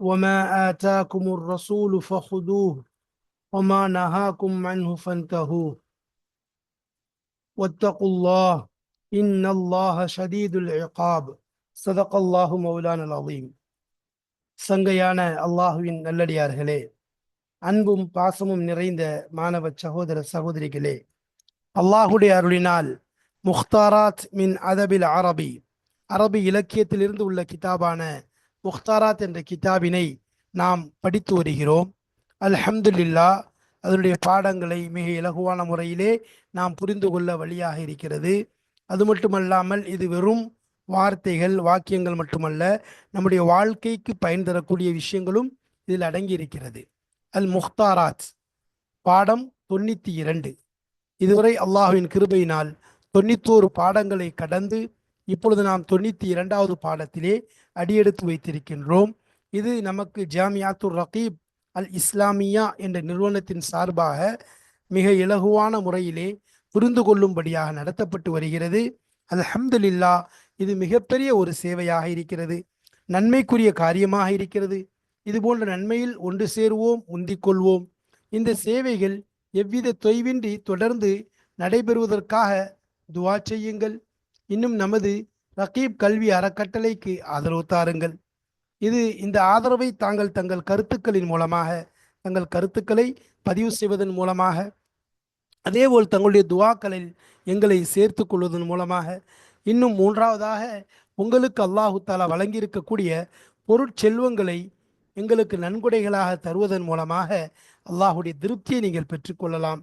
وما آتاكم الرسول فخذوه وما نهاكم عنه فانتهوا واتقوا الله إن الله شديد العقاب صدق الله مولانا العظيم சங்கையான அல்லாஹுவின் நல்லடியார்களே அன்பும் பாசமும் நிறைந்த மாணவ சகோதர சகோதரிகளே அல்லாஹுடைய அருளினால் முக்தாராத் மின் அதபில் அரபி அரபி இலக்கியத்திலிருந்து உள்ள கிதாபான முக்தாராத் என்ற கிதாபினை நாம் படித்து வருகிறோம். அல்ஹம்துல்லா அதனுடைய பாடங்களை மிக இலகுவான முறையிலே நாம் புரிந்து கொள்ள வழியாக இருக்கிறது. அது மட்டுமல்லாமல் இது வெறும் வார்த்தைகள் வாக்கியங்கள் மட்டுமல்ல நம்முடைய வாழ்க்கைக்கு பயன் தரக்கூடிய விஷயங்களும் இதில் அடங்கி இருக்கிறது அல் முக்தாராத் பாடம் தொண்ணூற்றி இரண்டு. இதுவரை அல்லாஹுவின் கிருபையினால் தொண்ணூத்தோரு பாடங்களை கடந்து இப்பொழுது நாம் தொண்ணூற்றி இரண்டாவது பாடத்திலே அடியெடுத்து வைத்திருக்கின்றோம். இது நமக்கு ஜாமியாத்துர் ரகீப் அல் இஸ்லாமியா என்ற நிறுவனத்தின் சார்பாக மிக இலகுவான முறையிலே புரிந்து கொள்ளும்படியாக நடத்தப்பட்டு வருகிறது. அல்ஹம்துலில்லா இது மிகப்பெரிய ஒரு சேவையாக இருக்கிறது. நன்மைக்குரிய காரியமாக இருக்கிறது. இது போன்ற நன்மையில் ஒன்று சேருவோம் உந்திக்கொள்வோம் இந்த சேவைகள் எவ்வித தொய்வின்றி தொடர்ந்து நடைபெறுவதற்காக துவா செய்யுங்கள். இன்னும் நமது ரகீப் கல்வி அறக்கட்டளைக்கு ஆதரவு தாருங்கள் இது இந்த ஆதரவை தாங்கள் தங்கள் கருத்துக்களின் மூலமாக தங்கள் கருத்துக்களை பதிவு செய்வதன் மூலமாக அதேபோல் தங்களுடைய துவாக்களில் எங்களை சேர்த்து கொள்வதன் மூலமாக இன்னும் மூன்றாவதாக உங்களுக்கு அல்லாஹு தாலா வழங்கியிருக்கக்கூடிய பொருட்செல்வங்களை எங்களுக்கு நன்கொடைகளாக தருவதன் மூலமாக அல்லாஹுடைய திருப்தியை நீங்கள் பெற்றுக்கொள்ளலாம்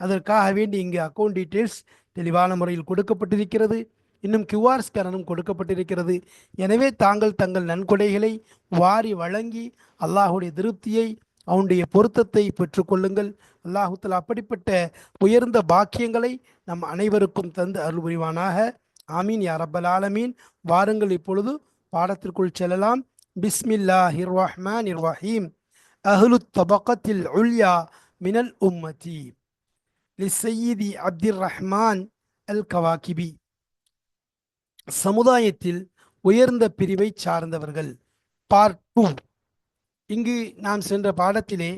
அதற்காக வேண்டி இங்கே அக்கௌண்ட் டீட்டெயில்ஸ் தெளிவான முறையில் கொடுக்கப்பட்டிருக்கிறது. இன்னும் கியூஆர் ஸ்கேனரும் கொடுக்கப்பட்டிருக்கிறது. எனவே தாங்கள் தங்கள் நன்கொடைகளை வாரி வழங்கி அல்லாஹுடைய திருப்தியை அவனுடைய பொருத்தத்தை பெற்றுக்கொள்ளுங்கள் அல்லாஹுத்தில் அப்படிப்பட்ட உயர்ந்த பாக்கியங்களை நம் அனைவருக்கும் தந்து அருள் புரிவானாக ஆமீன் யா ரப்பல் ஆலமீன். வாருங்கள் இப்பொழுது பாடத்திற்குள் செல்லலாம். பிஸ்மில்லாஹி ரஹ்மான் இர்வாஹீம் அஹ்லு தபக்கத்தில் உல்யா மினல் உம்மதி. லிசையீதி அப்துர் ரஹ்மான் அல் கவாகிபி. சமுதாயத்தில் உயர்ந்த பிரிவை சார்ந்தவர்கள் பார்ட் டூ இங்கு நாம் சென்ற பாடத்திலே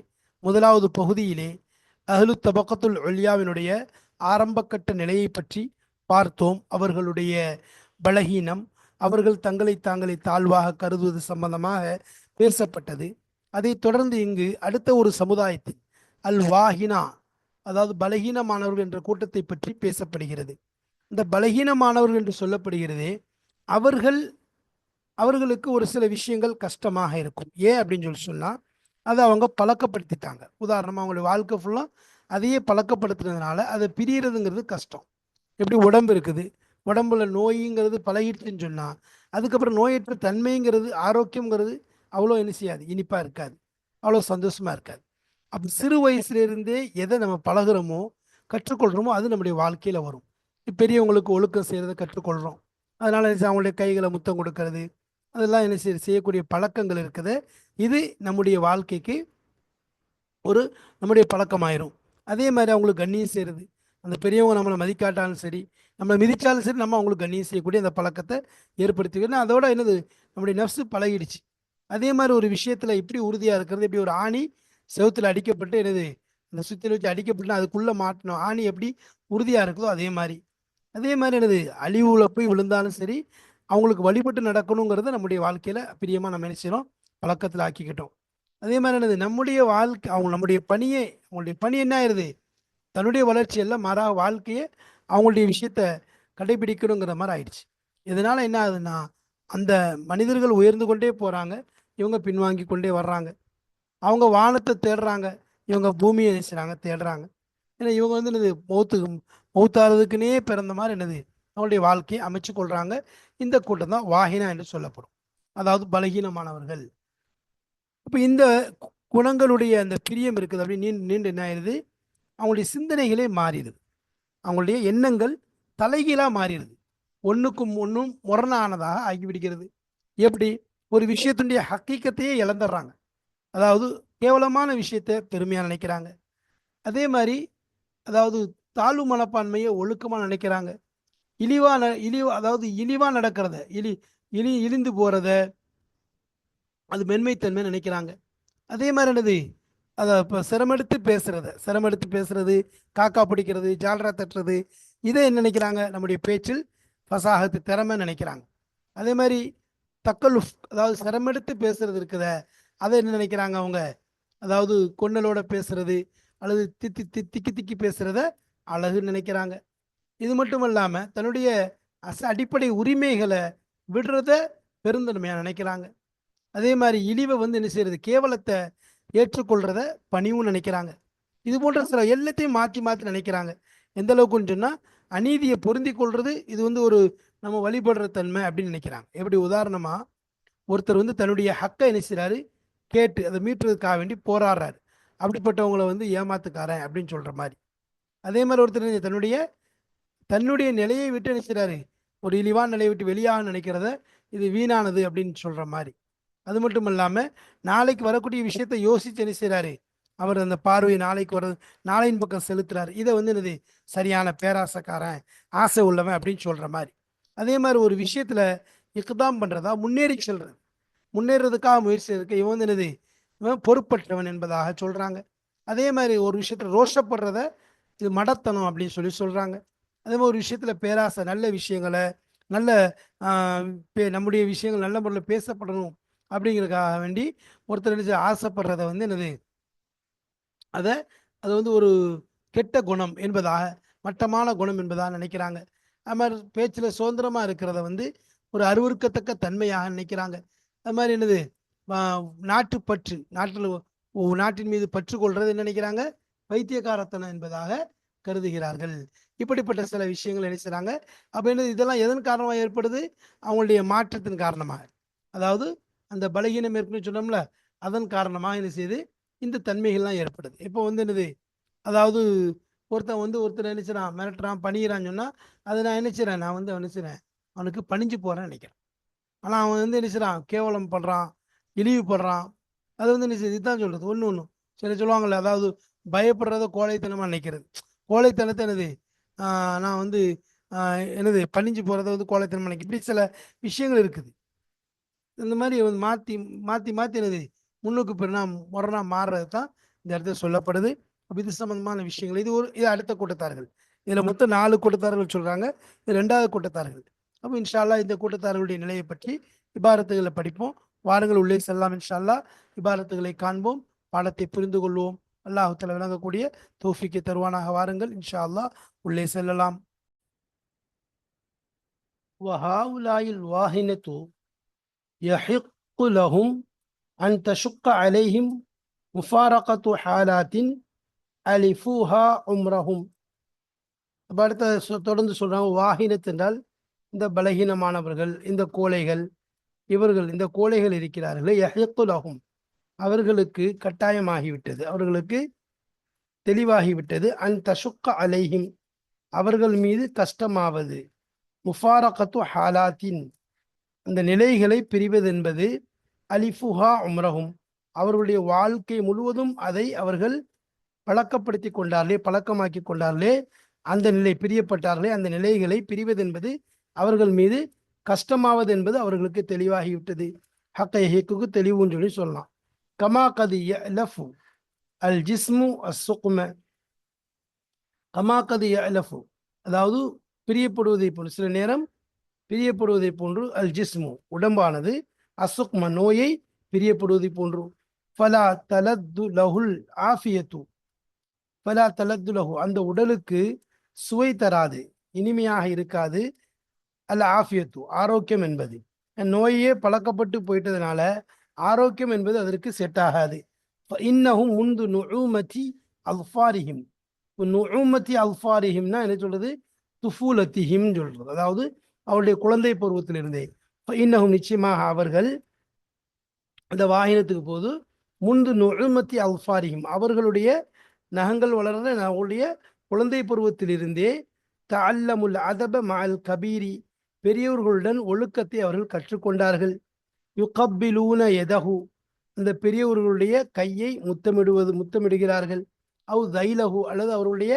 முதலாவது பகுதியிலே அஹ்லு தபக்கத்துல் ஒல்யாவினுடைய ஆரம்பக்கட்ட நிலையை பற்றி பார்த்தோம். அவர்களுடைய பலகீனம் அவர்கள் தங்களை தாங்களை தாழ்வாக கருதுவது சம்பந்தமாக பேசப்பட்டது. அதைத் தொடர்ந்து இங்கு அடுத்த ஒரு சமுதாயத்தில் அல் வாஹினா அதாவது பலகீனமானவர்கள் என்ற கூட்டத்தை பற்றி பேசப்படுகிறது. இந்த பலகீனமானவர்கள் என்று சொல்லப்படுகிறதே அவர்கள் அவர்களுக்கு ஒரு சில விஷயங்கள் கஷ்டமாக இருக்கும். ஏன் அப்படின்னு சொல்லி சொன்னால் அதை அவங்க பழக்கப்படுத்திட்டாங்க. உதாரணமாக அவங்களுடைய வாழ்க்கை ஃபுல்லாக அதையே பழக்கப்படுத்துனதுனால அதை பிரியறதுங்கிறது கஷ்டம். எப்படி உடம்பு இருக்குது? உடம்புல நோய்ங்கிறது பழகிட்டுன்னு சொன்னால் அதுக்கப்புறம் நோயற்ற தன்மைங்கிறது ஆரோக்கியங்கிறது அவ்வளோ என்ன செய்யாது? இனிப்பாக இருக்காது. அவ்வளோ சந்தோஷமாக இருக்காது. அப்போ சிறு வயசுலேருந்தே எதை நம்ம பழகுறோமோ கற்றுக்கொள்கிறோமோ அது நம்முடைய வாழ்க்கையில் வரும். பெரியவங்களுக்கு ஒழுக்கம் செய்கிறத கற்றுக்கொள்கிறோம் அதனால் அவங்களுடைய கைகளை முத்தம் கொடுக்கறது. அதெல்லாம் என்ன செய்ய செய்யக்கூடிய பழக்கங்கள் இருக்குது. இது நம்முடைய வாழ்க்கைக்கு ஒரு நம்முடைய பழக்கமாயிரும். அதே மாதிரி அவங்களுக்கு கண்ணியம் செய்கிறது அந்த பெரியவங்க நம்மளை மதிக்காட்டாலும் சரி நம்மளை மிதித்தாலும் சரி நம்ம அவங்களுக்கு கண்ணியம் செய்யக்கூடிய அந்த பழக்கத்தை ஏற்படுத்திக்கணும் அதோட என்னது நம்முடைய நஃப்ஸு பழகிடுச்சு. அதே மாதிரி ஒரு விஷயத்தில் இப்படி உறுதியாக இருக்கிறது இப்படி ஒரு ஆணி செவத்தில் அடிக்கப்பட்டு என்னது அந்த சுத்தியில் வச்சு அடிக்கப்பட்டு அதுக்குள்ளே மாட்டணும். ஆணி எப்படி உறுதியாக இருக்குதோ அதே மாதிரி. அதே மாதிரி என்னது அழிவுல போய் விழுந்தாலும் சரி அவங்களுக்கு வழிபட்டு நடக்கணுங்கிறத நம்முடைய வாழ்க்கையில் பிரியமாக நம்ம நினைச்சிடும் பழக்கத்தில் ஆக்கிக்கிட்டோம். அதே மாதிரி என்னது நம்முடைய வாழ்க்கை அவங்க நம்முடைய பணியே அவங்களுடைய பணி என்ன ஆயிருது? தன்னுடைய வளர்ச்சி எல்லாம் மாறா வாழ்க்கையை அவங்களுடைய விஷயத்த கடைபிடிக்கணுங்கிற மாதிரி ஆயிடுச்சு. இதனால என்ன ஆகுதுன்னா அந்த மனிதர்கள் உயர்ந்து கொண்டே போகிறாங்க இவங்க பின்வாங்கி கொண்டே வர்றாங்க. அவங்க வானத்தை தேடுறாங்க இவங்க பூமியை செய்கிறாங்க தேடுறாங்க. ஏன்னா இவங்க வந்து என்னது மௌத்துக்கு மௌத்தாகிறதுக்குனே பிறந்த மாதிரி என்னது? அவங்களுடைய வாழ்க்கையை அமைச்சு கொள்றாங்க. இந்த கூட்டம் தான் வாகினா என்று சொல்லப்படும். அதாவது பலகீனமானவர்கள். இப்போ இந்த குணங்களுடைய அந்த பிரியம் இருக்குது அப்படின்னு நீண்டு நீண்டு என்ன ஆயிடுது அவங்களுடைய சிந்தனைகளே மாறிடுது. அவங்களுடைய எண்ணங்கள் தலைகீழாக மாறிடுது. ஒன்றுக்கும் ஒன்றும் முரணானதாக ஆகிவிடுகிறது. எப்படி? ஒரு விஷயத்தினுடைய ஹக்கீக்கத்தையே இழந்துடுறாங்க. அதாவது கேவலமான விஷயத்தை பெருமையாக நினைக்கிறாங்க. அதே மாதிரி அதாவது தாழ்வு மனப்பான்மையை ஒழுக்கமாக நினைக்கிறாங்க. இழிவா ந இழிவா அதாவது இழிவா நடக்கிறத இழி இழி இழிந்து போகிறத அது மென்மைத்தன்மை நினைக்கிறாங்க. அதே மாதிரி என்னது? அதை இப்போ சிரமெடுத்து பேசுறத சிரமெடுத்து பேசுறது காக்கா பிடிக்கிறது ஜால்ரா தட்டுறது இதை என்ன நினைக்கிறாங்க? நம்முடைய பேச்சில் ஃபசாகத்து திறமை நினைக்கிறாங்க. அதே மாதிரி தக்கலுஃப் அதாவது சிரமெடுத்து பேசுறது இருக்குத அதை என்ன நினைக்கிறாங்க அவங்க? அதாவது கொன்னலோட பேசுறது அல்லது தித்தி தி திக்கி திக்கி பேசுறத அழகுன்னு நினைக்கிறாங்க. இது மட்டும் இல்லாமல் தன்னுடைய அச அடிப்படை உரிமைகளை விடுறத பெருந்தன்மையாக நினைக்கிறாங்க. அதே மாதிரி இழிவை வந்து என்ன செய்யறது? கேவலத்தை ஏற்றுக்கொள்றத பணிவும் நினைக்கிறாங்க. இது போன்ற சில எல்லாத்தையும் மாற்றி மாற்றி நினைக்கிறாங்க. எந்த அளவுக்குன்னு சொன்னால் அநீதியை பொருந்தி கொள்வது இது வந்து ஒரு நம்ம வழிபடுற தன்மை அப்படின்னு நினைக்கிறாங்க. எப்படி? உதாரணமாக ஒருத்தர் வந்து தன்னுடைய ஹக்கை என்ன செய்கிறாரு கேட்டு அதை மீட்டுறதுக்காக வேண்டி போராடுறாரு. அப்படிப்பட்டவங்களை வந்து ஏமாத்துக்காரன் அப்படின்னு சொல்கிற மாதிரி. அதே மாதிரி ஒருத்தர் தன்னுடைய தன்னுடைய நிலையை விட்டு என்ன ஒரு இழிவான நிலையை விட்டு வெளியாக நினைக்கிறத இது வீணானது அப்படின்னு சொல்கிற மாதிரி. அது மட்டும் இல்லாமல் நாளைக்கு வரக்கூடிய விஷயத்தை யோசிச்சு என்ன செய்கிறாரு அவர் அந்த பார்வை நாளைக்கு வர நாளையின் பக்கம் செலுத்துறாரு. இதை வந்து என்னது? சரியான பேராசைக்காரன் ஆசை உள்ளவன் அப்படின்னு சொல்கிற மாதிரி. அதே மாதிரி ஒரு விஷயத்தில் இக்குதாம் பண்ணுறதா முன்னேறி செல்றது. முன்னேறதுக்காக முயற்சி இருக்கு இவன் வந்து என்னது? இவன் பொறுப்பற்றவன் என்பதாக சொல்கிறாங்க அதே மாதிரி ஒரு விஷயத்தில் ரோஷப்படுறத இது மடத்தனம் அப்படின்னு சொல்லி சொல்கிறாங்க அதே மாதிரி ஒரு விஷயத்தில் பேராசை நல்ல விஷயங்களை நல்ல பே- நம்முடைய விஷயங்கள் நல்ல முறையில் பேசப்படணும் அப்படிங்கிறதுக்காக வேண்டி ஒருத்தர் நினைச்சு ஆசைப்படுறத வந்து என்னது? அதை அது வந்து ஒரு கெட்ட குணம் என்பதாக மட்டமான குணம் என்பதாக நினைக்கிறாங்க. அது மாதிரி பேச்சில் சுதந்திரமாக இருக்கிறத வந்து ஒரு அறிவுறுக்கத்தக்க தன்மையாக நினைக்கிறாங்க. அது மாதிரி என்னது? நாட்டு நாட்டுப்பற்று நாட்டில் நாட்டின் மீது பற்று கொள்றது என்ன நினைக்கிறாங்க. பைத்தியக்காரத்தனம் என்பதாக கருதுகிறார்கள். இப்படிப்பட்ட சில விஷயங்கள் என்ன செய்கிறாங்க அப்போ என்னது? இதெல்லாம் எதன் காரணமாக ஏற்படுது? அவங்களுடைய மாற்றத்தின் காரணமாக அதாவது அந்த பலகீனம் ஏற்கனவே சொன்னோம்ல அதன் காரணமாக என்ன செய்யுது? இந்த தன்மைகள்லாம் ஏற்படுது. இப்போ வந்து என்னது? அதாவது ஒருத்தன் வந்து ஒருத்தர் நினைச்சிடான் மிரட்டுறான் பணிகிறான்னு சொன்னால் அதை நான் நினைச்சிறேன் நான் வந்து நினைச்சிறேன் அவனுக்கு பணிஞ்சு போகிறேன்னு நினைக்கிறேன். ஆனால் அவன் வந்து நினைச்சிடான் கேவலம் பண்ணுறான் இழிவுபடுறான். அது வந்து என்ன செய்யுது? இதுதான் சொல்கிறது ஒன்று ஒன்று சரி சொல்லுவாங்கள்ல அதாவது பயப்படுறத கோழைத்தனமாக நினைக்கிறது. கோழைத்தனத்தை என்னது? நான் வந்து என்னது பணிஞ்சு போகிறத வந்து கோழைத்தனமாக நினைக்க இப்படி சில விஷயங்கள் இருக்குது. இந்த மாதிரி வந்து மாற்றி மாற்றி மாற்றி என்னது? முன்னுக்கு பின்னா முரணா மாறுறது தான் இந்த இடத்துல சொல்லப்படுது. இது சம்பந்தமான விஷயங்கள். இது ஒரு இது அடுத்த கூட்டத்தார்கள். இதில் மொத்தம் நாலு கூட்டத்தார்கள் சொல்கிறாங்க இது ரெண்டாவது கூட்டத்தார்கள். அப்போ இன்ஷால்லா இந்த கூட்டத்தார்களுடைய நிலையை பற்றி இபாரத்துகளை படிப்போம். வாரங்கள் உள்ளே செல்லாம் இன்ஷால்லா இபாரத்துகளை காண்போம். பாடத்தை புரிந்து கொள்வோம். அல்லாஹுத்தல விளங்கக்கூடிய தௌஃபிக்கை தருவானாக வாருங்கள் இன்ஷா அல்லாஹ் உள்ளே செல்லலாம் وهؤلاء الواهنة يحق لهم أن تشق عليهم مفارقة حالات ألفوها عمرهم அப்ப அடுத்த சொ- தொடர்ந்து சொல்றாங்க வாகினத் என்றால் இந்த பலகீனமானவர்கள் இந்த கோழைகள் இவர்கள் இந்த கோழைகள் இருக்கிறார்களே யஹிக்குலகும் அவர்களுக்கு கட்டாயமாகிவிட்டது. அவர்களுக்கு தெளிவாகிவிட்டது. அன் தசுக்க அலைஹிம் அவர்கள் மீது கஷ்டமாவது. முஃபாரகத்து ஹாலாத்தின் அந்த நிலைகளை பிரிவது என்பது அலிஃபுஹா உம்ரஹும். அவர்களுடைய வாழ்க்கை முழுவதும் அதை அவர்கள் பழக்கப்படுத்தி கொண்டார்களே பழக்கமாக்கி கொண்டார்களே அந்த நிலை பிரியப்பட்டார்களே அந்த நிலைகளை பிரிவது என்பது அவர்கள் மீது கஷ்டமாவது என்பது அவர்களுக்கு தெளிவாகிவிட்டது. ஹக்கை ஹேக்குக்கு தெளிவுன்னு சொல்லி சொல்லலாம். கமா கதி யலஃபு அல் ஜிஸ்மு அசுக்ம கமா கதி அதாவது பிரியப்படுவதை போன்று சில நேரம் பிரியப்படுவதை போன்று அல் ஜிஸ்மு உடம்பானது அசுக்ம நோயை பிரியப்படுவதை போன்று. ஃபலா தலத்து லஹுல் ஆஃபியத்து ஃபலா தலத்து லஹு அந்த உடலுக்கு சுவை தராது இனிமையாக இருக்காது. அல்ல ஆஃபியத்து ஆரோக்கியம் என்பது. நோயே பழக்கப்பட்டு போயிட்டதுனால ஆரோக்கியம் என்பது அதற்கு செட் ஆகாது இன்னகும் முந்து நுழுமதி அல்ஃபாரிஹிம் நுழுமதி அல்ஃபாரிஹிம்னா என்ன சொல்றது? துஃபூலத்திஹிம் சொல்றது. அதாவது அவருடைய குழந்தை பருவத்திலிருந்தே. இன்னகும் நிச்சயமாக அவர்கள் அந்த வாகினத்துக்கு போது முந்து நுழுமத்தி அல்ஃபாரிஹிம் அவர்களுடைய நகங்கள் வளர்ந்த அவருடைய குழந்தை பருவத்திலிருந்தே தஅல்லமுல் அதப மல் கபீரி. பெரியவர்களுடன் ஒழுக்கத்தை அவர்கள் கற்றுக்கொண்டார்கள். யுகப்பிலூன எதஹு. இந்த பெரியவர்களுடைய கையை முத்தமிடுவது முத்தமிடுகிறார்கள். அவு தைலஹு அல்லது அவருடைய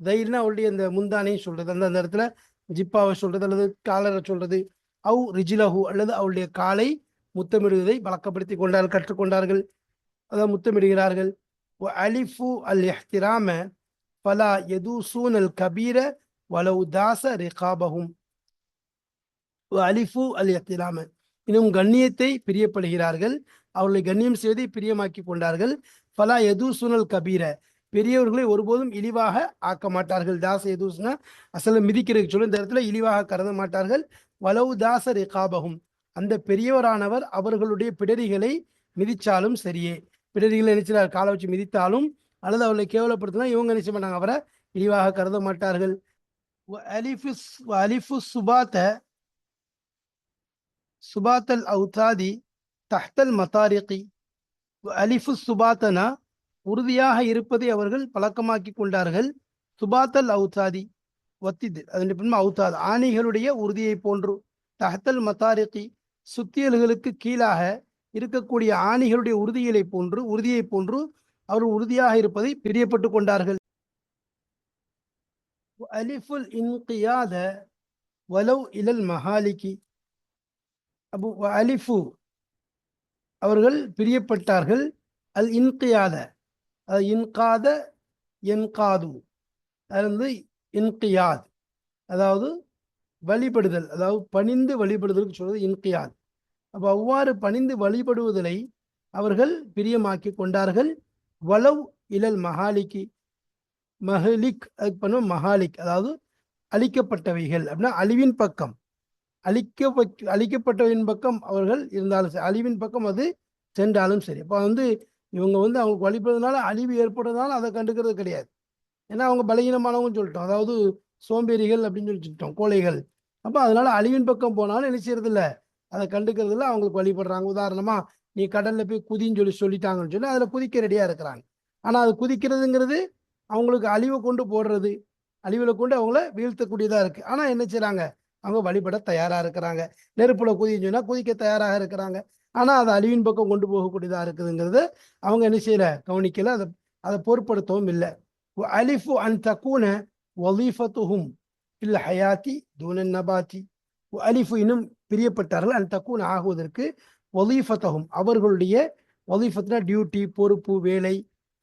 தைல்னா அவருடைய அந்த முந்தானை சொல்றது அந்த அந்த இடத்துல ஜிப்பாவை சொல்றது அல்லது காலரை சொல்றது. அவு ரிஜிலஹு அல்லது அவருடைய காலை முத்தமிடுவதை வழக்கப்படுத்தி கொண்டார்கள். கற்றுக்கொண்டார்கள் அதான் முத்தமிடுகிறார்கள். அலிஃபு அல் எஹ்திராம பலா யதூசூன் அல் கபீர வலவு தாச ரிகாபகும் அலிஃபு அல் எஹ்திராம. இன்னும் கண்ணியத்தை பிரியப்படுகிறார்கள். அவர்களை கண்ணியம் செய்வதை பிரியமாக்கி கொண்டார்கள். பலா எதூசுனல் கபீர. பெரியவர்களை ஒருபோதும் இழிவாக ஆக்க மாட்டார்கள். தாச எதூஸ்னா அசல மிதிக்கிற சொல்லி இந்த இடத்துல இழிவாக கருத மாட்டார்கள். வலவு தாச ரிகாபகும் அந்த பெரியவரானவர் அவர்களுடைய பிடரிகளை மிதிச்சாலும் சரியே. பிடரிகளை நினைச்சார் காலை வச்சு மிதித்தாலும் அல்லது அவர்களை கேவலப்படுத்தினா இவங்க நினைச்ச மாட்டாங்க? அவரை இழிவாக கருத மாட்டார்கள். அலிஃபு அலிஃபு சுபாத்த சுபாத்தல் அவுதாதி தஹ்தல் மத்தாரிகி அலிஃபு சுபாத்தனா உறுதியாக இருப்பதை அவர்கள் பழக்கமாக்கி கொண்டார்கள் சுபாத்தல் அவுதாதி ஒத்திது அதன் பின்பு அவுத்தாது ஆணிகளுடைய உறுதியை போன்று தஹத்தல் மத்தாரிகி சுத்தியல்களுக்கு கீழாக இருக்கக்கூடிய ஆணிகளுடைய உறுதிகளை போன்று உறுதியை போன்று அவர்கள் உறுதியாக இருப்பதை பிரியப்பட்டு கொண்டார்கள் அலிஃபுல் இன்கியாத வலவ் இலல் மஹாலிகி அபு அலிஃபு. அவர்கள் பிரியப்பட்டார்கள். அல் இன்கியாத. அது இன்காத என்காது. அது இன்கியாத். அதாவது வழிபடுதல். அதாவது பணிந்து வழிபடுதலுக்கு சொல்வது இன்கியாத். அப்போ அவ்வாறு பணிந்து வழிபடுவதலை அவர்கள் பிரியமாக்கி கொண்டார்கள். வலவ் இலல் மஹாலிக்கு. மஹலிக் அதுக்கு பண்ணுவோம் மஹாலிக். அதாவது அழிக்கப்பட்டவைகள். அப்படின்னா அழிவின் பக்கம். அழிக்க அழிக்கப்பட்டவின் பக்கம் அவர்கள் இருந்தாலும் சரி அழிவின் பக்கம் அது சென்றாலும் சரி. அப்போ வந்து இவங்க வந்து அவங்களுக்கு வழிபடுறதுனால அழிவு ஏற்படுறதுனால அதை கண்டுக்கிறது கிடையாது. ஏன்னா அவங்க பலகீனமானவங்க சொல்லிட்டோம். அதாவது சோம்பேறிகள் அப்படின்னு சொல்லி சொல்லிட்டோம் கோழைகள். அப்போ அதனால அழிவின் பக்கம் போனாலும் என்ன செய்யறது இல்லை அதை கண்டுக்கிறது இல்லை அவங்களுக்கு வழிபடுறாங்க. உதாரணமா நீ கடல்ல போய் குதின்னு சொல்லி சொல்லிட்டாங்கன்னு சொல்லி அதில் குதிக்க ரெடியா இருக்கிறாங்க. ஆனால் அது குதிக்கிறதுங்கிறது அவங்களுக்கு அழிவை கொண்டு போடுறது அழிவில் கொண்டு அவங்கள வீழ்த்தக்கூடியதாக இருக்குது ஆனால் என்ன செய்கிறாங்க அவங்க வழிபட தயாராக இருக்கிறாங்க. நெருப்புல குதின்னு சொன்னால் குதிக்க தயாராக இருக்கிறாங்க. ஆனால் அது அழிவின் பக்கம் கொண்டு போகக்கூடியதாக இருக்குதுங்கிறது அவங்க என்ன செய்யல கவனிக்கல. அதை அதை பொருட்படுத்தவும் இல்லை. அலிஃபு அன் தக்கூன வலீஃபத்துஹும் இல்ல ஹயாத்தி தூனன் நபாத்தி. அலிஃபு இன்னும் பிரியப்பட்டார்கள். அன் தக்கூன் ஆகுவதற்கு ஒலீஃபத்தகும் அவர்களுடைய வலீஃபத்னா டியூட்டி பொறுப்பு வேலை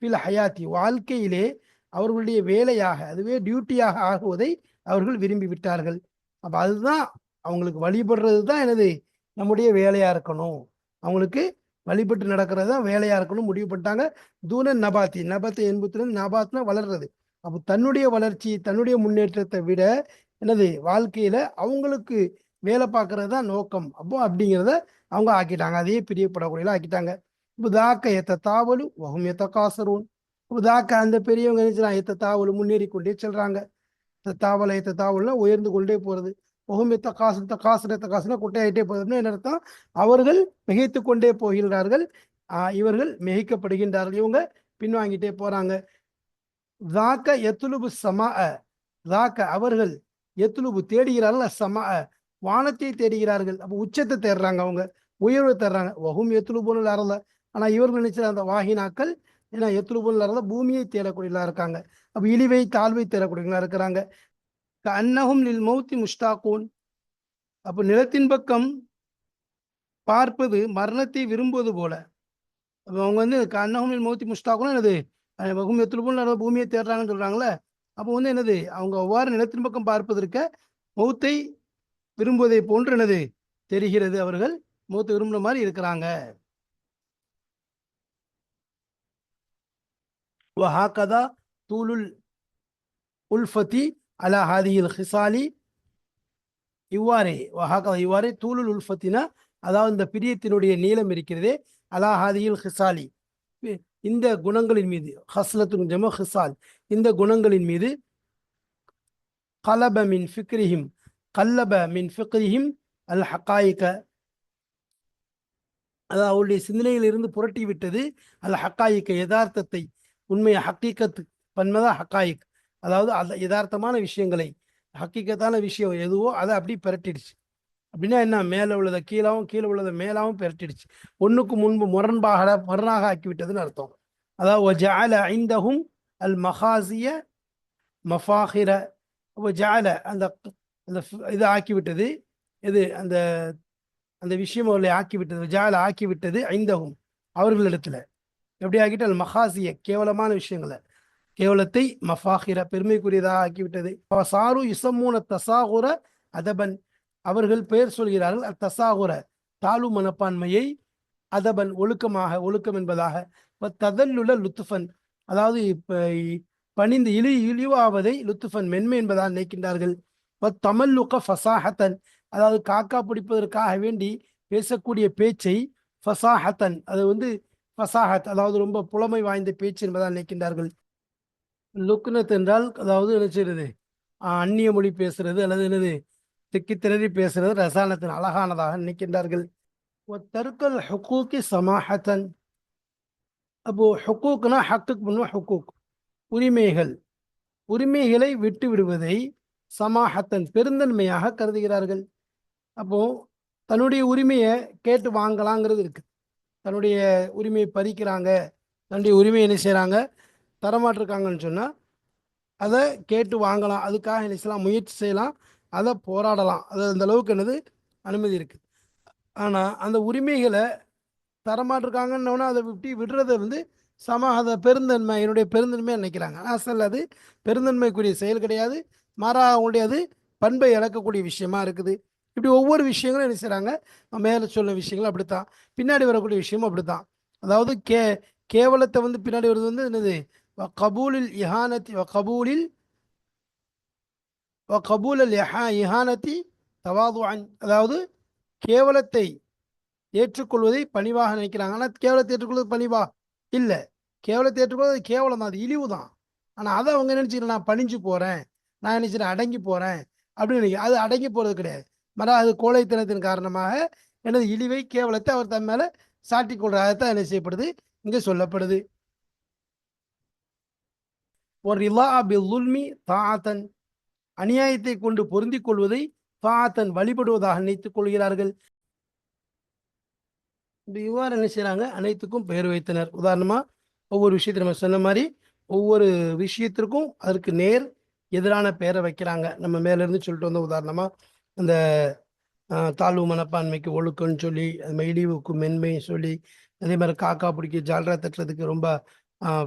பில் ஹயாத்தி. வாழ்க்கையிலே அவர்களுடைய வேலையாக அதுவே டியூட்டியாக ஆகுவதை அவர்கள் விரும்பி விட்டார்கள் அப்ப அதுதான் அவங்களுக்கு வழிபடுறது தான் எனது நம்முடைய வேலையா இருக்கணும். அவங்களுக்கு வழிபட்டு நடக்கிறது தான் வேலையா இருக்கணும் முடிவு பண்ணிட்டாங்க. தூன நபாத்தி நபாத்தி என்பத்திலிருந்து நபாத்னா வளர்றது. அப்போ தன்னுடைய வளர்ச்சி தன்னுடைய முன்னேற்றத்தை விட என்னது? வாழ்க்கையில அவங்களுக்கு வேலை பார்க்கறது தான் நோக்கம். அப்போ அப்படிங்கிறத அவங்க ஆக்கிட்டாங்க. அதையே பிரியப்படக்கூடியல ஆக்கிட்டாங்க. இப்போ தாக்க எத்த தாவலு வகும் எத்த காசரும் இப்போ தாக்க அந்த பெரியவங்க நினைச்சுலாம் எத்த தாவலும் முன்னேறி கொண்டே செல்றாங்க. தாவல எத்த உயர்ந்து கொண்டே போறது. ஒகும் எத்த காசு எத்த காசு குட்டையாயிட்டே போகுதுன்னு என்ன அர்த்தம்? அவர்கள் மிகைத்து கொண்டே போகின்றார்கள். இவர்கள் மிகைக்கப்படுகின்றார்கள். இவங்க பின்வாங்கிட்டே போறாங்க. தாக்க எத்துலுபு சமா தாக்க அவர்கள் எத்துலுபு தேடுகிறார்கள். சமா வானத்தை தேடுகிறார்கள். அப்போ உச்சத்தை தேடுறாங்க அவங்க. உயர்வை தேடுறாங்க. வகும் எத்துலுபுன்னு அறல ஆனால் இவர்கள் நினைச்ச அந்த வாகினாக்கள் ஏன்னா எத்துலுபுன்னு அறல பூமியை தேடக்கூடியலாம் இருக்காங்க. அப்போ இழிவை தாழ்வை தரக்கூடியவங்களா இருக்கிறாங்க. அன்னகும் நில் மௌத்தி முஷ்டாகோன் அப்போ நிலத்தின் பக்கம் பார்ப்பது மரணத்தை விரும்புவது போல. அப்போ அவங்க வந்து அன்னகும் நில் மௌத்தி முஷ்டாகோன் என்னது? வகுமியத்தில் போல பூமியை தேடுறாங்கன்னு சொல்கிறாங்களே அப்போ வந்து என்னது? அவங்க அவ்வாறு நிலத்தின் பக்கம் பார்ப்பதற்க மௌத்தை விரும்புவதை போன்று என்னது? தெரிகிறது அவர்கள். மௌத்தை விரும்புகிற மாதிரி இருக்கிறாங்க. ஹாக்கதா தூலுல் உல்ஃபதி அலா ஹாதியில் ஹிசாலி. இவ்வாறே வஹாக்கா இவ்வாறே தூலுல் உல்ஃபத்தினா அதாவது இந்த பிரியத்தினுடைய நீளம் இருக்கிறதே அலா ஹாதியில் ஹிசாலி. இந்த குணங்களின் மீது ஹஸ்லத்துன் ஜம ஹிசால் இந்த குணங்களின் மீது கலப மின் ஃபிக்ரிஹிம் கல்லப மின் ஃபிக்ரிஹிம் அல் ஹக்காயிக்க அதாவது அவருடைய சிந்தனையிலிருந்து புரட்டி விட்டது அல் ஹக்காயிக்க யதார்த்தத்தை உண்மையை ஹக்கீக்கத்து பன்மதா ஹக்காயிக். அதாவது அந்த யதார்த்தமான விஷயங்களை ஹக்கீக்கத்தான விஷயம் எதுவோ அதை அப்படி பெரட்டிடுச்சு. அப்படின்னா என்ன? மேலே உள்ளதை கீழாவும் கீழே உள்ளதை மேலாவும் பெரட்டிடுச்சு. ஒன்றுக்கு முன்பு முரண்பாக முரணாக ஆக்கி விட்டதுன்னு அர்த்தம். அதாவது ஜால ஐந்தகும் அல் மஹாசிய மஃபாஹிர. ஜால அந்த அந்த இது ஆக்கி விட்டது இது அந்த அந்த விஷயம் அவர்களை ஆக்கி விட்டது ஜால ஆக்கி விட்டது ஐந்தகும் அவர்களிடத்துல. எப்படி ஆக்கிட்டால் மஹாசிய கேவலமான விஷயங்களை. கேவலத்தை மஃபாஹிர பெருமைக்குரியதாக ஆக்கிவிட்டது. சாரு இசம்மூன தசாகுர அதபன். அவர்கள் பெயர் சொல்கிறார்கள் அத்தசாகுர தாழ்வு மனப்பான்மையை அதபன் ஒழுக்கமாக ஒழுக்கம் என்பதாக. ததல்லுள்ள லுத்துஃபன் அதாவது இப்ப பணிந்து இழி இழிவாவதை லுத்துஃபன் மென்மை என்பதாக நினைக்கின்றார்கள். தமல்லுக்க ஃபசாஹத்தன் அதாவது காக்கா பிடிப்பதற்காக வேண்டி பேசக்கூடிய பேச்சை ஃபசாஹத்தன் அது வந்து ஃபசாஹத் அதாவது ரொம்ப புலமை வாய்ந்த பேச்சு என்பதாக நினைக்கின்றார்கள். லுக்னத் என்றால் அதாவது என்ன செய்யறது? அந்நிய மொழி பேசுறது அல்லது என்னது? திக்கி திணறி பேசுறது ரசாயனத்தின் அழகானதாக நினைக்கின்றார்கள். தருக்கல் ஹுக்கூக்கி சமாஹத்தன். அப்போ ஹுக்கூக்னா ஹக்குக்கு முன்னும் ஹுக்கூக் உரிமைகள். உரிமைகளை விட்டு விடுவதை சமாஹத்தன் பெருந்தன்மையாக கருதுகிறார்கள். அப்போ தன்னுடைய உரிமையை கேட்டு வாங்கலாங்கிறது இருக்கு. தன்னுடைய உரிமையை பறிக்கிறாங்க. தன்னுடைய உரிமையை என்ன செய்கிறாங்க தரமாட்டிருக்காங்கன்னு சொன்னால் அதை கேட்டு வாங்கலாம். அதுக்காக என்ன செய்யலாம் முயற்சி செய்யலாம். அதை போராடலாம். அது அந்த அளவுக்கு என்னது? அனுமதி இருக்குது ஆனால் அந்த உரிமைகளை தரமாட்டிருக்காங்கன்னு அதை விட்டு விடுறதை வந்து சம அதை பெருந்தன்மை என்னுடைய பெருந்தன்மையாக நினைக்கிறாங்க. அசல் அது பெருந்தன்மைக்குரிய செயல் கிடையாது. மாறாக அவங்களுடைய அது பண்பை இழக்கக்கூடிய விஷயமா இருக்குது. இப்படி ஒவ்வொரு விஷயங்களும் என்ன செய்கிறாங்க மேலே சொல்ல விஷயங்களும் அப்படித்தான். பின்னாடி வரக்கூடிய விஷயமும் அப்படித்தான். அதாவது கே கேவலத்தை வந்து பின்னாடி வருது வந்து என்னது? கபூலில் இஹானத்தி கபூலில் யஹா இஹானத்தி தவாது அதாவது கேவலத்தை ஏற்றுக்கொள்வதை பணிவாக நினைக்கிறாங்க. ஆனால் கேவலத்தை ஏற்றுக்கொள்வது பணிவா? இல்லை. கேவலத்தை ஏற்றுக்கொள்வது கேவலம் தான். அது இழிவு தான். ஆனால் அதை அவங்க நினைச்சுக்கிறேன் நான் பணிஞ்சு போகிறேன் நான் நினச்சிக்கிறேன்? அடங்கி போகிறேன் அப்படின்னு நினைக்கிறேன் அது அடங்கி போகிறது கிடையாது. மற அது கோழைத்தனத்தின் காரணமாக எனது இழிவை கேவலத்தை அவர் தன் மேலே சாட்டி தான் என்ன செய்யப்படுது? இங்கே சொல்லப்படுது. ஒரு ரிலா பில்லுல்மி தாத்தன் அநியாயத்தை கொண்டு பொருந்திக் கொள்வதை தாத்தன் வழிபடுவதாக நினைத்துக் கொள்கிறார்கள். இவ்வாறு என்ன செய்யறாங்க அனைத்துக்கும் பெயர் வைத்தனர். உதாரணமா ஒவ்வொரு விஷயத்தை நம்ம சொன்ன மாதிரி ஒவ்வொரு விஷயத்திற்கும் அதற்கு நேர் எதிரான பெயரை வைக்கிறாங்க. நம்ம மேலேருந்து சொல்லிட்டு வந்த உதாரணமா அந்த தாழ்வு மனப்பான்மைக்கு ஒழுக்கம்னு சொல்லி அது மென்மைன்னு இழிவுக்கு சொல்லி அதே மாதிரி காக்கா பிடிக்க ஜால்ரா தட்டுறதுக்கு ரொம்ப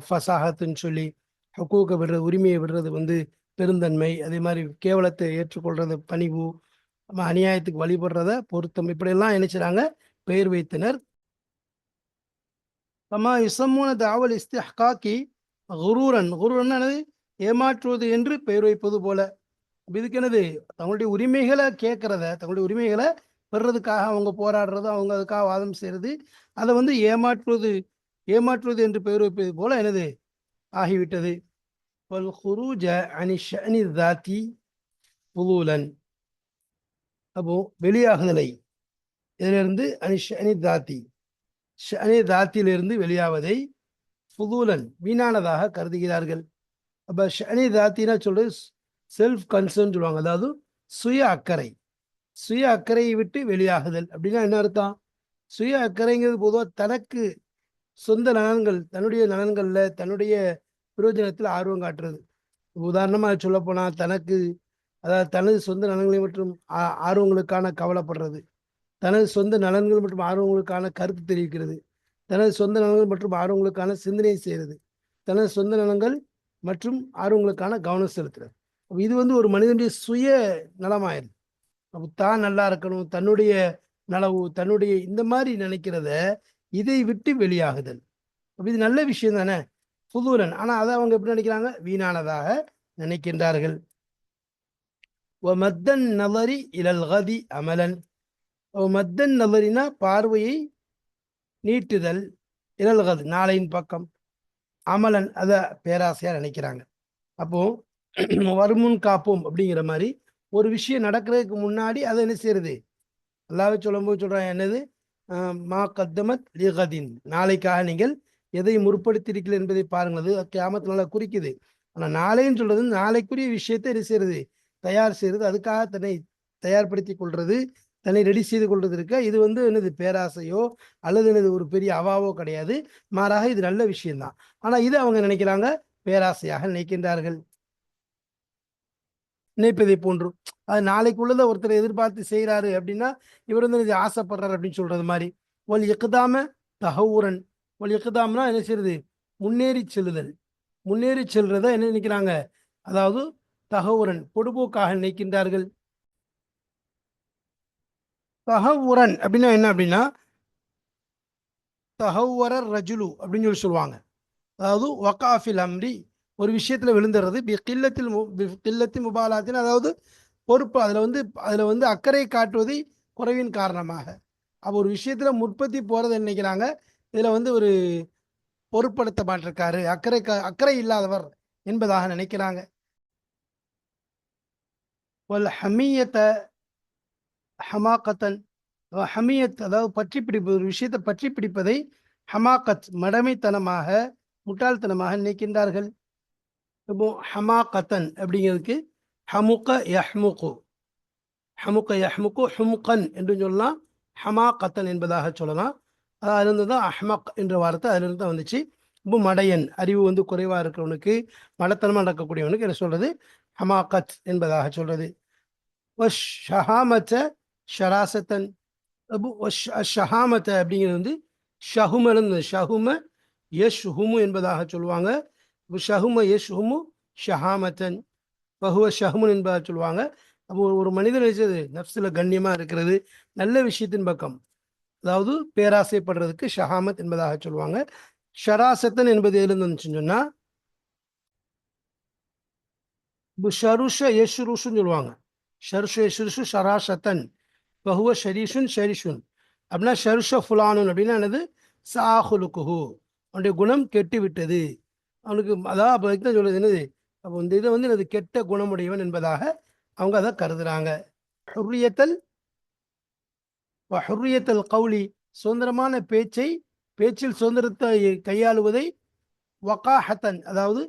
ஃபசாகத்துன்னு சொல்லி ஹக்கூக்கை விடுறது உரிமையை விடுறது வந்து பெருந்தன்மை. அதே மாதிரி கேவலத்தை ஏற்றுக்கொள்றது பணிவு அநியாயத்துக்கு வழிபடுறத பொருத்தம். இப்படியெல்லாம் நினைச்சாங்க பெயர் வைத்தனர். தம்மா இசம்மூன தாவல் இஸ்திஹாக்கி குரூரன். குரூரன் ஏமாற்றுவது என்று பெயர் வைப்பது போல. இதுக்கு என்னது? தங்களுடைய உரிமைகளை கேட்கறத தங்களுடைய உரிமைகளை பெறுறதுக்காக அவங்க போராடுறது அவங்க அதுக்காக வாதம் செய்யறது அதை வந்து ஏமாற்றுவது ஏமாற்றுவது என்று பெயர் வைப்பது போல எனது ஆகிவிட்டது. அப்போ வெளியாகுதலை இதிலிருந்து அனி தாத்தி ஷனி தாத்தியிலிருந்து வெளியாவதை புதூலன் வீணானதாக கருதுகிறார்கள். அப்போ ஷனி தாத்தினா சொல்றது செல்ஃப் கன்சர்ன் சொல்லுவாங்க. அதாவது சுய அக்கறை. சுய அக்கறையை விட்டு வெளியாகுதல். அப்படின்னா என்ன அர்த்தம்? சுய அக்கறைங்கிறது பொதுவாக தனக்கு சொந்த நலன்கள் தன்னுடைய நலன்களில் தன்னுடைய பிரயோஜனத்தில் ஆர்வம் காட்டுறது. உதாரணமாக சொல்லப்போனால் தனக்கு அதாவது தனது சொந்த நலன்களை மற்றும் ஆர்வங்களுக்கான கவலைப்படுறது. தனது சொந்த நலன்கள் மற்றும் ஆர்வங்களுக்கான கருத்து தெரிவிக்கிறது. தனது சொந்த நலன்கள் மற்றும் ஆர்வங்களுக்கான சிந்தனை செய்கிறது. தனது சொந்த நலன்கள் மற்றும் ஆர்வங்களுக்கான கவனம் செலுத்துறது. இது வந்து ஒரு மனிதனுடைய சுய நலமாயிருது அப்போ தான் நல்லா இருக்கணும் தன்னுடைய நலவு தன்னுடைய இந்த மாதிரி நினைக்கிறத இதை விட்டு வெளியாகுதல். அப்போ இது நல்ல விஷயம் தானே? புதுரன். ஆனால் அதை அவங்க எப்படி நினைக்கிறாங்க? வீணானதாக நினைக்கின்றார்கள். மத்தன் நவரி இலல்கதி அமலன். அமலன் மத்தன் நவரினா பார்வையை நீட்டுதல் இலல்கது நாளையின் பக்கம். அமலன் அதை பேராசையாக நினைக்கிறாங்க. அப்போ வருமுன் காப்போம் அப்படிங்கிற மாதிரி ஒரு விஷயம் நடக்கிறதுக்கு முன்னாடி அதை என்ன செய்யறது? எல்லாவே சொல்லும்போது போது என்னது? மா கத்தமத் லிகதின். நாளைக்காக நீங்கள் எதை முற்படுத்தியிருக்கீர்கள் என்பதை பாருங்கள். அது கேமத்து நல்லா குறிக்குது. ஆனால் நாளைன்னு சொல்றது நாளைக்குரிய விஷயத்தை என்ன செய்யறது? தயார் செய்யறது. அதுக்காக தன்னை தயார்படுத்தி கொள்றது தன்னை ரெடி செய்து கொள்றது இருக்க? இது வந்து எனது பேராசையோ அல்லது எனது ஒரு பெரிய அவாவோ கிடையாது. மாறாக இது நல்ல விஷயம்தான். ஆனால் இது அவங்க நினைக்கிறாங்க பேராசையாக நினைக்கின்றார்கள். நினைப்பதை போன்று. அது நாளைக்குள்ளதை ஒருத்தர் எதிர்பார்த்து செய்கிறாரு அப்படின்னா இவர் வந்து இது ஆசைப்படுறாரு அப்படின்னு சொல்றது மாதிரி. ஒல் எக்குதாம தகவுரன் ஒல் எக்குதாம்னா என்ன செய்யுது முன்னேறி செல்லுதல். முன்னேறி செல்றத என்ன நினைக்கிறாங்க? அதாவது தகவுரன் பொடுபோக்காக நினைக்கின்றார்கள். தகவுரன் அப்படின்னா என்ன அப்படின்னா தகவர ரஜுலு அப்படின்னு சொல்லி சொல்லுவாங்க. அதாவது வக்காஃபில் அம்ரி ஒரு விஷயத்தில் விழுந்துடுறது கில்லத்தில் மு- கில்லத்தி முபாலாத்தின் அதாவது பொறுப்பு அதில் வந்து அதில் வந்து அக்கறை காட்டுவதை குறைவின் காரணமாக. அப்போ ஒரு விஷயத்தில் முற்பத்தி போகிறத நினைக்கிறாங்க? இதில் வந்து ஒரு பொருட்படுத்த மாட்டிருக்காரு அக்கறை அக்கறை இல்லாதவர் என்பதாக நினைக்கிறாங்க. வல் ஹமியத்த ஹமாக்கத்தன் ஹமியத் அதாவது பற்றி பிடிப்பது ஒரு விஷயத்தை பற்றி பிடிப்பதை ஹமாக்கத் மடமைத்தனமாக முட்டாள்தனமாக நினைக்கின்றார்கள். இப்போ ஹமாக்கத்தன் அப்படிங்கிறதுக்கு ஹமுக யஹ்முகு. ஹமுக யஹ்முகு ஹுமுகன் என்று சொல்லலாம். ஹமாக்கத்தன் என்பதாக சொல்லலாம். அது அதுலேருந்து தான் அஹ்மக் என்ற வார்த்தை அதுலேருந்து தான் வந்துச்சு. ரொம்ப மடையன் அறிவு வந்து குறைவாக இருக்கிறவனுக்கு மடத்தனமாக நடக்கக்கூடியவனுக்கு என்ன சொல்றது? ஹமாக்கத் என்பதாக சொல்றது. ஷஹாமத்த ஷராசத்தன். ஷஹாமத்த அப்படிங்கிறது வந்து ஷஹுமன்னு ஷஹும யஷ் ஹுமு என்பதாக சொல்லுவாங்க. ஷஹும யஷ் ஹுமு ஷஹாமத்தன். பகுவ ஷஹ்முன் என்பதாக சொல்லுவாங்க. அப்போ ஒரு- ஒரு மனிதன் நினைச்சது நப்சில் கண்ணியமாக இருக்கிறது நல்ல விஷயத்தின் பக்கம். அதாவது பேராசைப்படுறதுக்கு ஷஹாமத் என்பதாக சொல்லுவாங்க. ஷராசத்தன் என்பது எதுலேருந்து வந்துச்சுன்னு சொன்னால் ஷருஷ யஷ்ருஷுன்னு சொல்லுவாங்க. ஷருஷ யஷ்ருஷு ஷராஷத்தன். பகுவ ஷரீஷுன் ஷரிஷுன். அப்படின்னா ஷருஷ ஃபுலானுன் அப்படின்னா என்னது? சாஹுலுக்குஹு. அவனுடைய குணம் கெட்டு விட்டது அவனுக்கு அதான் அப்போ தான் சொல்லுது என்னது? அப்போ இந்த இதை வந்து எனது கெட்ட குணமுடையவன் என்பதாக அவங்க அதை கருதுறாங்க. ஹுரியத்தல் ஹுர்ரியத்தல் கௌலி சுதந்திரமான பேச்சை பேச்சில் சுதந்திரத்தை கையாளுவதை வக்காஹத்தன் அதாவது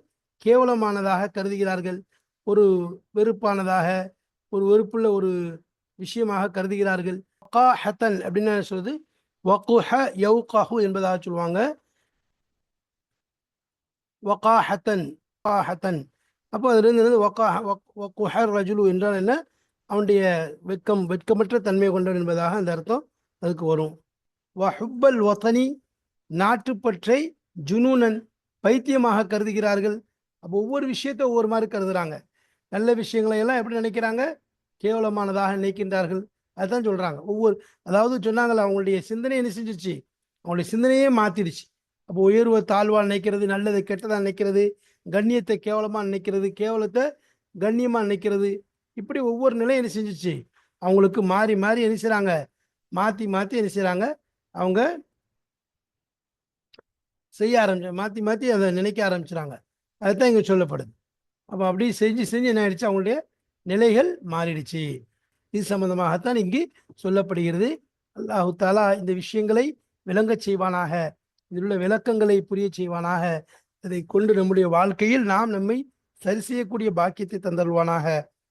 கேவலமானதாக கருதுகிறார்கள். ஒரு வெறுப்பானதாக ஒரு வெறுப்புள்ள ஒரு விஷயமாக கருதுகிறார்கள். வக்காஹத்தன் அப்படின்னு என்ன சொல்றது வகுஹ யவுகாஹு என்பதாக சொல்லுவாங்க. வக்காஹத்தன் வக்காஹத்தன் அப்போ அதுலேருந்து இருந்து வகாஹ வகுஹர் ரஜுலு என்றால் என்ன? அவனுடைய வெட்கம் வெட்கமற்ற தன்மை கொண்டவன் என்பதாக அந்த அர்த்தம் அதுக்கு வரும். வஹுப்பல் ஒத்தனி நாட்டுப்பற்றை ஜுனூனன் பைத்தியமாக கருதுகிறார்கள். அப்போ ஒவ்வொரு விஷயத்தை ஒவ்வொரு மாதிரி கருதுறாங்க. நல்ல விஷயங்களை எல்லாம் எப்படி நினைக்கிறாங்க? கேவலமானதாக நினைக்கின்றார்கள். அதுதான் சொல்கிறாங்க ஒவ்வொரு அதாவது சொன்னாங்களே அவங்களுடைய சிந்தனை என்ன செஞ்சிச்சு அவங்களுடைய சிந்தனையே மாத்திடுச்சு. அப்போ உயர்வை தாழ்வாக நினைக்கிறது நல்லதை கெட்டதாக நினைக்கிறது கண்ணியத்தை கேவலமாக நினைக்கிறது கேவலத்தை கண்ணியமாக நினைக்கிறது இப்படி ஒவ்வொரு நிலையும் என்ன செஞ்சுச்சு? அவங்களுக்கு மாறி மாறி என்ன செய்றாங்க? மாத்தி மாத்தி என்ன செய்கிறாங்க அவங்க செய்ய ஆரம்பிச்சு மாத்தி மாத்தி அதை நினைக்க ஆரம்பிச்சுறாங்க. அதுதான் இங்க சொல்லப்படுது. அப்போ அப்படி செஞ்சு செஞ்சு என்ன ஆயிடுச்சு? அவங்களுடைய நிலைகள் மாறிடுச்சு. இது சம்பந்தமாகத்தான் இங்கு சொல்லப்படுகிறது. அல்லாஹு தாலா இந்த விஷயங்களை விளங்கச் செய்வானாக. இதில் உள்ள விளக்கங்களை புரிய செய்வானாக. அதை கொண்டு நம்முடைய வாழ்க்கையில் நாம் நம்மை சரி செய்யக்கூடிய பாக்கியத்தை